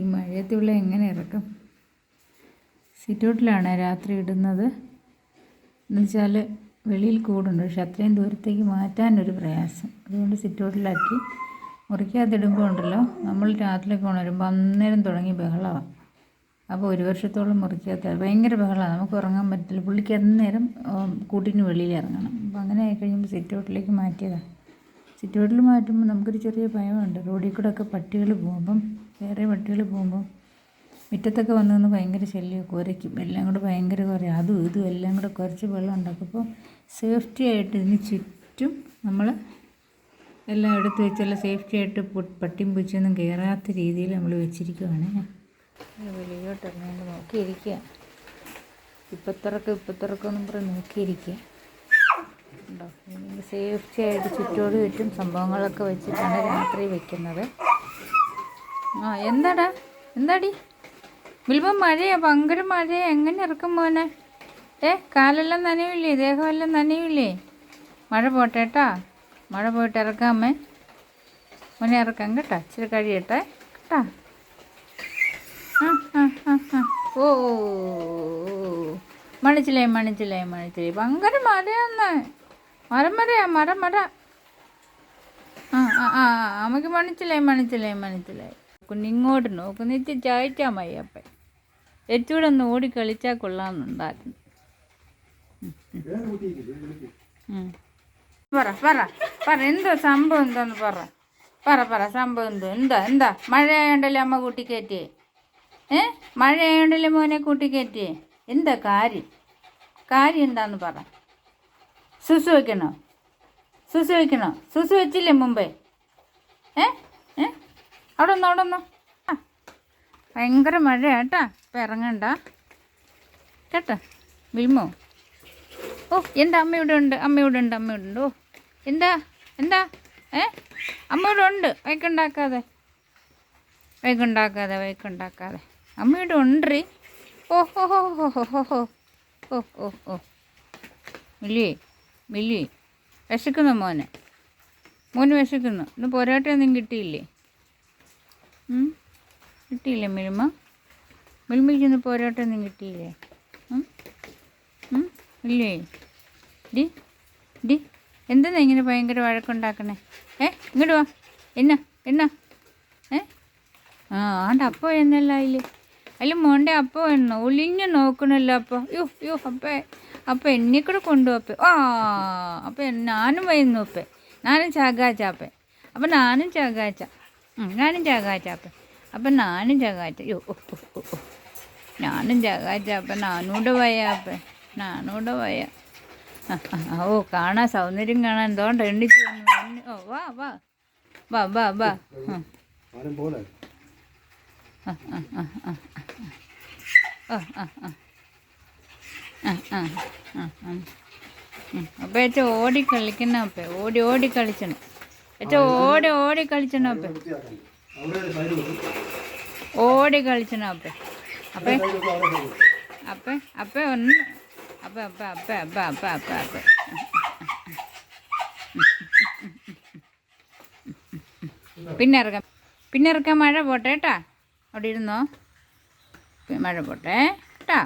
ഈ മഴയത്തുള്ള എങ്ങനെ ഇറക്കും? സിറ്റൗട്ടിലാണ് രാത്രി ഇടുന്നത്? എന്നുവെച്ചാൽ വെളിയിൽ കൂടുണ്ട് പക്ഷെ അത്രയും ദൂരത്തേക്ക് മാറ്റാനൊരു പ്രയാസം. അതുകൊണ്ട് സിറ്റൗട്ടിലാക്കി മുറിക്കകത്തിടുമ്പോൾ ഉണ്ടല്ലോ നമ്മൾ രാത്രിയൊക്കെ ഉണരുമ്പോൾ അന്നേരം തുടങ്ങി ബഹളമാണ് അപ്പോൾ ഒരു വർഷത്തോളം മുറിക്കാത്ത ഭയങ്കര ബഹളമാണ് നമുക്ക് ഉറങ്ങാൻ പറ്റില്ല. പുള്ളിക്ക് അന്നേരം കൂട്ടിന് വെളിയിൽ ഇറങ്ങണം. അപ്പോൾ അങ്ങനെ ആയി കഴിയുമ്പോൾ സിറ്റൗട്ടിലേക്ക് മാറ്റിയതാണ് സിറ്റൗട്ടിൽ മാറ്റുമ്പോൾ നമുക്കൊരു ചെറിയ ഭയമുണ്ട്. റോഡിൽ കൂടെ ഒക്കെ പട്ടികൾ പോകുമ്പം വേറെ പട്ടികൾ പോകുമ്പോൾ മുറ്റത്തൊക്കെ വന്ന് നിന്ന് ഭയങ്കര ശല്യം കുരയ്ക്കും. എല്ലാം കൂടെ ഭയങ്കര കുറയും അതും ഇതും എല്ലാം കൂടെ കുരച്ച് വെള്ളം ഉണ്ടാക്കും. അപ്പോൾ സേഫ്റ്റി ആയിട്ട് ഇതിന് ചുറ്റും നമ്മൾ എല്ലാം എടുത്ത് വെച്ചാൽ സേഫ്റ്റി ആയിട്ട് പട്ടിയും പൂച്ചയൊന്നും കയറാത്ത രീതിയിൽ നമ്മൾ വെച്ചിരിക്കുവാണ്. വെളിയിലോട്ട് ഇറങ്ങി നോക്കിയിരിക്കുക ഇപ്പത്തിറക്കം ഇപ്പത്തിറക്കം എന്നും പറഞ്ഞ് നോക്കിയിരിക്കുക സേഫ്റ്റി ആയിട്ട് ചുറ്റോട് ചുറ്റും സംഭവങ്ങളൊക്കെ വെച്ചിട്ടാണ് രാത്രി വെക്കുന്നത്. ആ എന്താടാ? എന്താടി? വിൽപ്പം മഴയാ ഭയങ്കര മഴയാ. എങ്ങനെ ഇറക്കും മോനെ? ഏ കാലെല്ലാം നനയില്ലേ? ദേഹമെല്ലാം നനയില്ലേ? മഴ പോട്ടെ കേട്ടാ. മഴ പോയിട്ട് ഇറക്കാമേ മോനെ ഇറക്കാം കേട്ടാ. ഇച്ചിരി കഴിയട്ടെ കേട്ടാ. ആ ആ ആ ആ. ഓ മണിച്ചില്ലേ മണിച്ചില്ലേ മണിച്ചില്ലേ ഭയങ്കര മഴയാന്ന്. മരം മരയാ മരം മര. ആ ആ ആ അമ്മയ്ക്ക് മണിച്ചില്ലേ മണിച്ചില്ലേ മണിച്ചില്ലേ കുഞ്ഞിങ്ങോട്ട് നോക്കുന്നു ഇച്ചി ചായച്ചാ മയ്യപ്പൻ. എച്ചൂടെ ഒന്ന് ഓടി കളിച്ചാൽ കൊള്ളാമെന്നുണ്ടായിരുന്നു. പറ പറ പറ. എന്തോ സംഭവം എന്താന്ന് പറ. പറ പറ. സംഭവം എന്തോ? എന്താ എന്താ? മഴയായോണ്ടല്ലേ അമ്മ കൂട്ടി കയറ്റിയേ ഏ? മഴയായോണ്ടല്ലേ മോനെ കൂട്ടി കയറ്റിയേ എന്താ കാര്യം? കാര്യം എന്താന്ന് പറ. സുസു വയ്ക്കണോ സുസു വയ്ക്കണോ സുസു വെച്ചില്ലേ മുമ്പേ? ഏ? അവിടെ ഒന്ന് അവിടെ ഒന്നോ ഭയങ്കര മഴ കേട്ടാ ഇപ്പം ഇറങ്ങണ്ട. കേട്ടോ? വിൽമോ ഓ എന്റെ അമ്മ ഇവിടെ ഉണ്ട് അമ്മ ഇവിടെ ഉണ്ട് അമ്മ ഇവിടെ ഉണ്ട്. ഓ എന്താ എന്താ? ഏ? അമ്മ ഇവിടെ ഉണ്ട്. വൈക്കുണ്ടാക്കാതെ വൈക്കുണ്ടാക്കാതെ വൈക്കുണ്ടാക്കാതെ അമ്മയുടെ ഉണ്ടറി ഓ ഹോ ഹോ ഹോ ഹോ ഹോ ഹോ. ഓ ഓ ഓ. മില്ലിയേ മില്ലിയേ. വിശക്കുന്നു മോനെ. മോന് വിശക്കുന്നു. ഇന്ന് പോരാട്ടമൊന്നും കിട്ടിയില്ലേ? കിട്ടിയില്ലേ മിൽമ? മിൽമയ്ക്ക് ഇന്ന് പോരാട്ടൊന്നും കിട്ടിയില്ലേ? ഇല്ലേ? ഡി? ഡി? എന്തെന്നാ ഇങ്ങനെ ഭയങ്കര വഴക്കുണ്ടാക്കണേ? ഏ? ഇങ്ങോട്ട് വാ. എന്നാ? എന്നാ? ഏ? ആ ആണ്ട് അപ്പോ എന്നല്ല അതിൽ അതിൽ മോന്റെ അപ്പോ എണ്ണ? ഒളിഞ്ഞ് നോക്കണല്ലോ അപ്പോൾ യോ യോ അപ്പേ. അപ്പോൾ എന്നെ കൂടെ കൊണ്ടുപോപ്പേ ആ അപ്പം ഞാനും വൈകുന്നു അപ്പേ. ഞാനും ചാകാച്ചാപ്പേ അപ്പം ഞാനും ചാകാച്ച. ഞാനും ചാകാറ്റാപ്പ അപ്പം നാനും ചാകാച്ച യോ ഞാനും ചാകാച്ചാപ്പ നാനൂടെ വയ്യാപ്പേ. നാനൂടെ വയ്യ. ഓ കാണാൻ സൗന്ദര്യം കാണാൻ എന്തോണ്ട് എണ്ണിച്ചു ഓ വാ വാ. വാ വാ വാ. അപ്പൊ ഓടി കളിക്കണ അപ്പേ ഓടി ഓടി കളിച്ചണം. അച്ഛ ഓടി ഓടി കളിച്ചണോ അപ്പ? ഓടി കളിച്ചണോ അപ്പേ? അപ്പേ അപ്പേ അപ്പ ഒന്ന് അപ്പേ അപ്പ അപ്പേ അപ്പ അപ്പ അപ്പ അപ്പ. പിന്നെ ഇറക്കാം പിന്നെ ഇറക്കാം മഴ പോട്ടെ കേട്ടാ. അവിടെ ഇരുന്നോ? മഴ പോട്ടെ കേട്ടാ.